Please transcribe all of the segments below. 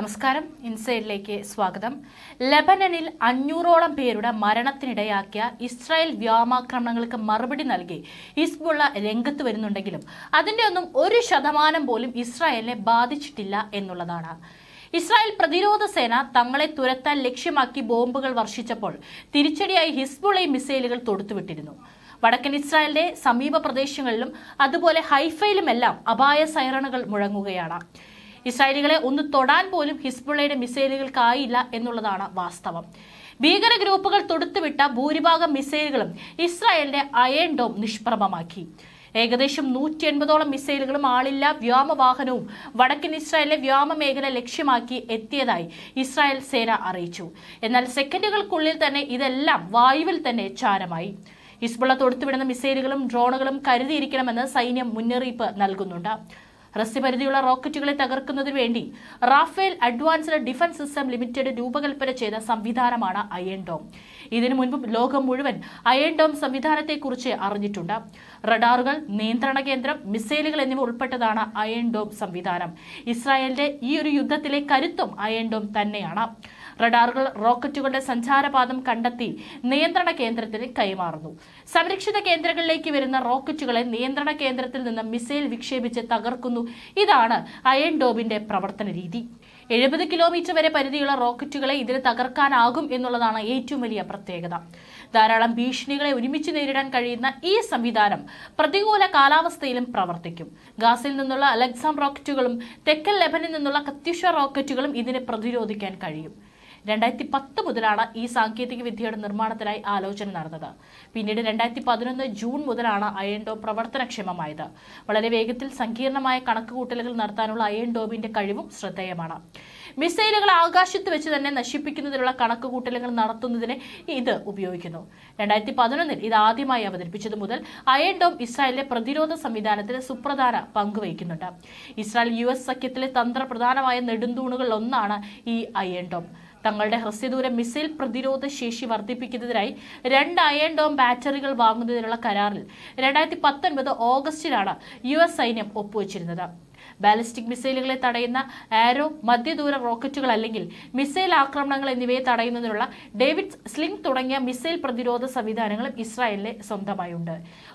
നമസ്കാരം. ഇൻസൈഡിലേക്ക് സ്വാഗതം. ലെബനനിൽ അഞ്ഞൂറോളം പേരുടെ മരണത്തിനിടയാക്കിയ ഇസ്രായേൽ വ്യോമാക്രമണങ്ങൾക്ക് മറുപടി നൽകി ഹിസ്ബുള്ള രംഗത്ത് വരുന്നുണ്ടെങ്കിലും അതിന്റെ ഒന്നും ഒരു ശതമാനം പോലും ഇസ്രായേലിനെ ബാധിച്ചിട്ടില്ല എന്നുള്ളതാണ്. ഇസ്രായേൽ പ്രതിരോധ സേന തങ്ങളെ തുരത്താൻ ലക്ഷ്യമാക്കി ബോംബുകൾ വർഷിച്ചപ്പോൾ തിരിച്ചടിയായി ഹിസ്ബുളെ മിസൈലുകൾ തൊടുത്തുവിട്ടിരുന്നു. വടക്കൻ ഇസ്രായേലിന്റെ സമീപ പ്രദേശങ്ങളിലും അതുപോലെ ഹൈഫയിലുമെല്ലാം അപായ സൈറണുകൾ മുഴങ്ങുകയാണ്. ഇസ്രായേലികളെ ഒന്ന് തൊടാൻ പോലും ഹിസ്ബുള്ളയുടെ മിസൈലുകൾക്കായില്ല എന്നുള്ളതാണ് വാസ്തവം. ഭീകര ഗ്രൂപ്പുകൾ തൊടുത്തുവിട്ട ഭൂരിഭാഗം മിസൈലുകളും ഇസ്രായേലിന്റെ അയൺ ഡോം നിഷ്പ്രഭമാക്കി. ഏകദേശം നൂറ്റി എൺപതോളം മിസൈലുകളും ആളില്ല വ്യോമവാഹനവും വടക്കൻ ഇസ്രായേലിലെ വ്യോമ മേഖല ലക്ഷ്യമാക്കി എത്തിയതായി ഇസ്രായേൽ സേന അറിയിച്ചു. എന്നാൽ സെക്കൻഡുകൾക്കുള്ളിൽ തന്നെ ഇതെല്ലാം വായുവിൽ തന്നെ ചാരമായി. ഹിസ്ബുള്ള തൊടുത്തുവിടുന്ന മിസൈലുകളും ഡ്രോണുകളും കരുതിയിരിക്കണമെന്ന് സൈന്യം മുന്നറിയിപ്പ് നൽകുന്നുണ്ട്. ഹ്രസ്വപരിധിയുള്ള റോക്കറ്റുകളെ തകർക്കുന്നതിന് വേണ്ടി Rafael advanced defence system limited രൂപകൽപ്പന ചെയ്ത സംവിധാനമാണ് അയൺ ഡോം. ഇതിനു മുൻപും ലോകം മുഴുവൻ അയൺ ഡോം സംവിധാനത്തെക്കുറിച്ച് അറിഞ്ഞിട്ടുണ്ട്. റഡാറുകൾ നിയന്ത്രണ കേന്ദ്രം മിസൈലുകൾ എന്നിവ ഉൾപ്പെട്ടതാണ് അയൺ ഡോം സംവിധാനം. ഇസ്രായേലിന്റെ ഈ ഒരു യുദ്ധത്തിലെ കരുത്തും അയൺ ഡോം തന്നെയാണ്. റഡാറുകൾ റോക്കറ്റുകളുടെ സഞ്ചാരപാതം കണ്ടെത്തി നിയന്ത്രണ കേന്ദ്രത്തിന് കൈമാറുന്നു. സംരക്ഷിത കേന്ദ്രങ്ങളിലേക്ക് വരുന്ന റോക്കറ്റുകളെ നിയന്ത്രണ കേന്ദ്രത്തിൽ നിന്ന് മിസൈൽ വിക്ഷേപിച്ച് തകർക്കുന്നു ഇതാണ് അയൺ ഡോബിന്റെ പ്രവർത്തന രീതി. എഴുപത് കിലോമീറ്റർ വരെ പരിധിയുള്ള റോക്കറ്റുകളെ ഇതിന് തകർക്കാനാകും എന്നുള്ളതാണ് ഏറ്റവും വലിയ പ്രത്യേകത. ധാരാളം ഭീഷണികളെ ഒരുമിച്ച് നേരിടാൻ കഴിയുന്ന ഈ സംവിധാനം പ്രതികൂല കാലാവസ്ഥയിലും പ്രവർത്തിക്കും. ഗാസിൽ നിന്നുള്ള അലക്സാം റോക്കറ്റുകളും തെക്കൻ ലെബനിൽ നിന്നുള്ള കത്യുഷ റോക്കറ്റുകളും ഇതിനെ പ്രതിരോധിക്കാൻ കഴിയും. രണ്ടായിരത്തി പത്ത് മുതലാണ് ഈ സാങ്കേതിക വിദ്യയുടെ നിർമ്മാണത്തിനായി ആലോചന നടന്നത്. പിന്നീട് രണ്ടായിരത്തി പതിനൊന്ന് ജൂൺ മുതലാണ് അയൺ ഡോം പ്രവർത്തനക്ഷമമായത്. വളരെ വേഗത്തിൽ സങ്കീർണമായ കണക്കുകൂട്ടലുകൾ നടത്താനുള്ള അയൺ ഡോമിന്റെ കഴിവും ശ്രദ്ധേയമാണ്. മിസൈലുകൾ ആകാശത്ത് വെച്ച് തന്നെ നശിപ്പിക്കുന്നതിനുള്ള കണക്കുകൂട്ടലുകൾ നടത്തുന്നതിന് ഇത് ഉപയോഗിക്കുന്നു. രണ്ടായിരത്തി പതിനൊന്നിൽ ഇത് ആദ്യമായി അവതരിപ്പിച്ചത് മുതൽ അയൺ ഡോം ഇസ്രായേലിലെ പ്രതിരോധ സംവിധാനത്തിന് സുപ്രധാന പങ്കുവഹിക്കുന്നുണ്ട് ഇസ്രായേൽ യു എസ് സഖ്യത്തിലെ തന്ത്രപ്രധാനമായ നെടുന്തൂണുകളിൽ ഒന്നാണ് ഈ അയൺ ഡോം തങ്ങളുടെ ഹ്രസ്വദൂര മിസൈൽ പ്രതിരോധ ശേഷി വർദ്ധിപ്പിക്കുന്നതിനായി രണ്ട് അയൺ ഡോം ബാറ്ററികൾ വാങ്ങുന്നതിനുള്ള കരാറിൽ രണ്ടായിരത്തി പത്തൊൻപത് ഓഗസ്റ്റിലാണ് യു എസ് സൈന്യം ഒപ്പുവച്ചിരുന്നത്. ബാലിസ്റ്റിക് മിസൈലുകളെ തടയുന്ന ആരോ മധ്യദൂര റോക്കറ്റുകൾ അല്ലെങ്കിൽ മിസൈൽ ആക്രമണങ്ങൾ എന്നിവയെ തടയുന്നതിനുള്ള ഡേവിഡ് സ്ലിംഗ് തുടങ്ങിയ മിസൈൽ പ്രതിരോധ സംവിധാനങ്ങളും ഇസ്രായേലിലെ സ്വന്തമായുണ്ട്.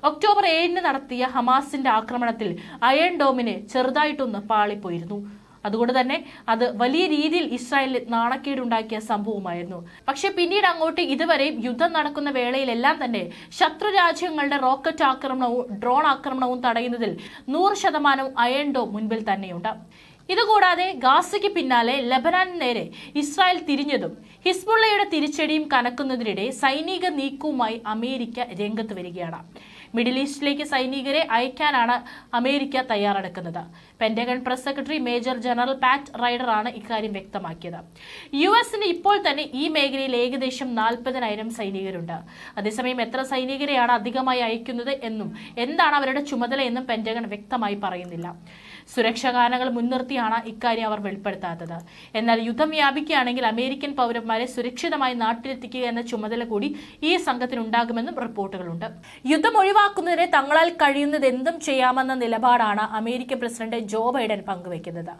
ഒക്ടോബർ ഏഴിന് നടത്തിയ ഹമാസിന്റെ ആക്രമണത്തിൽ അയൺ ഡോമിന് ചെറുതായിട്ടൊന്ന് പാളിപ്പോയിരുന്നു. അതുകൊണ്ട് തന്നെ അത് വലിയ രീതിയിൽ ഇസ്രായേലിൽ നാണക്കേടുണ്ടാക്കിയ സംഭവമായിരുന്നു. പക്ഷെ പിന്നീട് അങ്ങോട്ട് ഇതുവരെയും യുദ്ധം നടക്കുന്ന വേളയിലെല്ലാം തന്നെ ശത്രു രാജ്യങ്ങളുടെ റോക്കറ്റ് ആക്രമണവും ഡ്രോൺ ആക്രമണവും തടയുന്നതിൽ നൂറ് ശതമാനം അയൺ ഡോം മുൻപിൽ തന്നെയുണ്ട്. ഇതുകൂടാതെ ഗാസയ്ക്ക് പിന്നാലെ ലബനാന് നേരെ ഇസ്രായേൽ തിരിഞ്ഞതും ഹിസ്ബുള്ളയുടെ തിരിച്ചടിയും കനക്കുന്നതിനിടെ സൈനിക നീക്കവുമായി അമേരിക്ക രംഗത്ത് വരികയാണ്. മിഡിൽ ഈസ്റ്റിലേക്ക് സൈനികരെ അയക്കാനാണ് America തയ്യാറെടുക്കുന്നത്. Pentagon press secretary major general Pat റൈഡറാണ് ഇക്കാര്യം വ്യക്തമാക്കിയത്. യു എസിന് ഇപ്പോൾ തന്നെ ഈ മേഖലയിൽ ഏകദേശം നാൽപ്പതിനായിരം സൈനികരുണ്ട്. അതേസമയം എത്ര സൈനികരെയാണ് അധികമായി അയക്കുന്നത് എന്നും എന്താണ് അവരുടെ ചുമതല എന്നും പെന്റഗൺ വ്യക്തമായി പറയുന്നില്ല. സുരക്ഷാ കാരണങ്ങൾ മുൻനിർത്തിയാണ് ഇക്കാര്യം അവർ വെളിപ്പെടുത്താത്തത്. എന്നാൽ യുദ്ധം വ്യാപിക്കുകയാണെങ്കിൽ അമേരിക്കൻ പൗരന്മാരെ സുരക്ഷിതമായി നാട്ടിലെത്തിക്കുക എന്ന ചുമതല കൂടി ഈ സംഘത്തിനുണ്ടാകുമെന്നും റിപ്പോർട്ടുകളുണ്ട്. യുദ്ധം ഒഴിവാക്കുന്നതിന് തങ്ങളാൽ കഴിയുന്നത് എന്തും ചെയ്യാമെന്ന നിലപാടാണ് അമേരിക്കൻ പ്രസിഡന്റ് ജോ ബൈഡൻ പങ്കുവയ്ക്കുന്നത്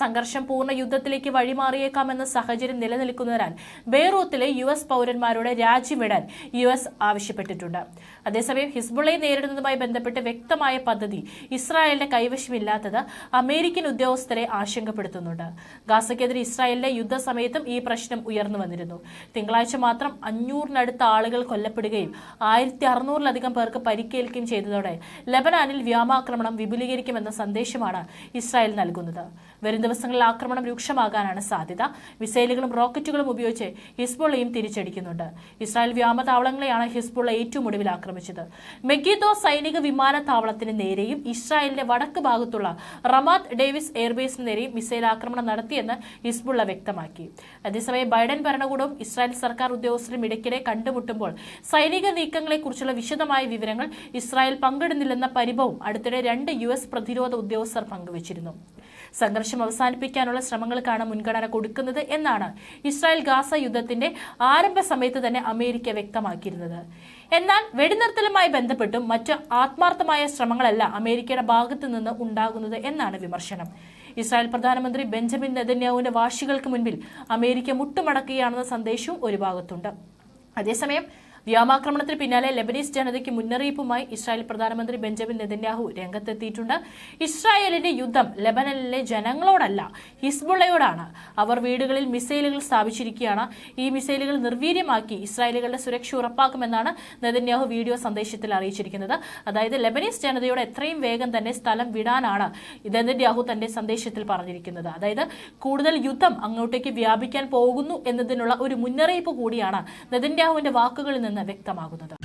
സംഘർഷം പൂർണ യുദ്ധത്തിലേക്ക് വഴിമാറിയേക്കാമെന്ന സാഹചര്യം നിലനിൽക്കുന്നതിനാൽ ബെയ്റൂത്തിലെ യു എസ് പൗരന്മാരോട് രാജ്യമിടാൻ യു എസ് ആവശ്യപ്പെട്ടിട്ടുണ്ട്. അതേസമയം ഹിസ്ബുള്ളയെ നേരിടുന്നതുമായി ബന്ധപ്പെട്ട് വ്യക്തമായ പദ്ധതി ഇസ്രായേലിന്റെ കൈവശമില്ലാത്തത് അമേരിക്കൻ ഉദ്യോഗസ്ഥരെ ആശങ്കപ്പെടുത്തുന്നുണ്ട്. ഗാസയ്ക്കെതിരെ ഇസ്രായേലിന്റെ യുദ്ധസമയത്തും ഈ പ്രശ്നം ഉയർന്നു വന്നിരുന്നു. തിങ്കളാഴ്ച മാത്രം അഞ്ഞൂറിനടുത്ത ആളുകൾ കൊല്ലപ്പെടുകയും ആയിരത്തി അറുന്നൂറിലധികം പേർക്ക് പരിക്കേൽക്കുകയും ചെയ്തതോടെ ലബനാനിൽ വ്യോമാക്രമണം വിപുലീകരിക്കുമെന്ന സന്ദേശമാണ് ഇസ്രായേൽ നൽകുന്നത്. വരും ദിവസങ്ങളിൽ ആക്രമണം രൂക്ഷമാകാനാണ് സാധ്യത. മിസൈലുകളും റോക്കറ്റുകളും ഉപയോഗിച്ച് ഹിസ്ബുള്ളയും തിരിച്ചടിക്കുന്നുണ്ട്. ഇസ്രായേൽ വ്യോമതാവളങ്ങളെയാണ് ഹിസ്ബുള്ള ഏറ്റവും ഒടുവിൽ ആക്രമിച്ചത്. മെഗീദോ സൈനിക വിമാനത്താവളത്തിന് നേരെയും ഇസ്രായേലിന്റെ വടക്ക് ഭാഗത്തുള്ള റമാത്ത് ഡേവിസ് എയർബേസിന് നേരെ മിസൈൽ ആക്രമണം നടത്തിയെന്ന് ഹിസ്ബുള്ള വ്യക്തമാക്കി. അതേസമയം ബൈഡൻ ഭരണകൂടവും ഇസ്രായേൽ സർക്കാർ ഉദ്യോഗസ്ഥരും ഇടയ്ക്കിടെ കണ്ടുമുട്ടുമ്പോൾ സൈനിക നീക്കങ്ങളെക്കുറിച്ചുള്ള വിശദമായ വിവരങ്ങൾ ഇസ്രായേൽ പങ്കിടുന്നില്ലെന്ന പരിഭവം അടുത്തിടെ രണ്ട് യു പ്രതിരോധ ഉദ്യോഗസ്ഥർ പങ്കുവച്ചിരുന്നു. സംഘർഷം അവസാനിപ്പിക്കാനുള്ള ശ്രമങ്ങൾക്കാണ് മുൻഗണന കൊടുക്കുന്നത് എന്നാണ് ഇസ്രായേൽ ഗാസ യുദ്ധത്തിന്റെ ആരംഭ സമയത്ത് തന്നെ അമേരിക്ക വ്യക്തമാക്കിയിരുന്നത്. എന്നാൽ വെടിനിർത്തലുമായി ബന്ധപ്പെട്ടും മറ്റ് ആത്മാർത്ഥമായ ശ്രമങ്ങളല്ല അമേരിക്കയുടെ ഭാഗത്തു നിന്ന് ഉണ്ടാകുന്നത് എന്നാണ് വിമർശനം. ഇസ്രായേൽ പ്രധാനമന്ത്രി ബെഞ്ചമിൻ നെതന്യാഹുവിന്റെ വാശികൾക്ക് മുൻപിൽ അമേരിക്ക മുട്ടുമടക്കുകയാണെന്ന സന്ദേശവും ഒരു ഭാഗത്തുണ്ട്. അതേസമയം വ്യോമാക്രമണത്തിന് പിന്നാലെ ലെബനീസ് ജനതയ്ക്ക് മുന്നറിയിപ്പുമായി ഇസ്രായേൽ പ്രധാനമന്ത്രി ബെഞ്ചമിൻ നെതന്യാഹു രംഗത്തെത്തിയിട്ടുണ്ട്. ഇസ്രായേലിന്റെ യുദ്ധം ലെബനനിലെ ജനങ്ങളോടല്ല ഹിസ്ബുള്ളയോടാണ്. അവർ വീടുകളിൽ മിസൈലുകൾ സ്ഥാപിച്ചിരിക്കുകയാണ്. ഈ മിസൈലുകൾ നിർവീര്യമാക്കി ഇസ്രായേലുകളുടെ സുരക്ഷ ഉറപ്പാക്കുമെന്നാണ് നെതന്യാഹു വീഡിയോ സന്ദേശത്തിൽ അറിയിച്ചിരിക്കുന്നത്. അതായത് ലെബനീസ് ജനതയോട് എത്രയും വേഗം തന്നെ സ്ഥലം വിടാനാണ് നെതന്യാഹു തന്റെ സന്ദേശത്തിൽ പറഞ്ഞിരിക്കുന്നത്. അതായത് കൂടുതൽ യുദ്ധം അങ്ങോട്ടേക്ക് വ്യാപിക്കാൻ പോകുന്നു എന്നതിനുള്ള ഒരു മുന്നറിയിപ്പ് കൂടിയാണ് നെതന്യാഹുവിന്റെ വാക്കുകളിൽ നിന്ന് വ്യക്തമാകുന്നത്.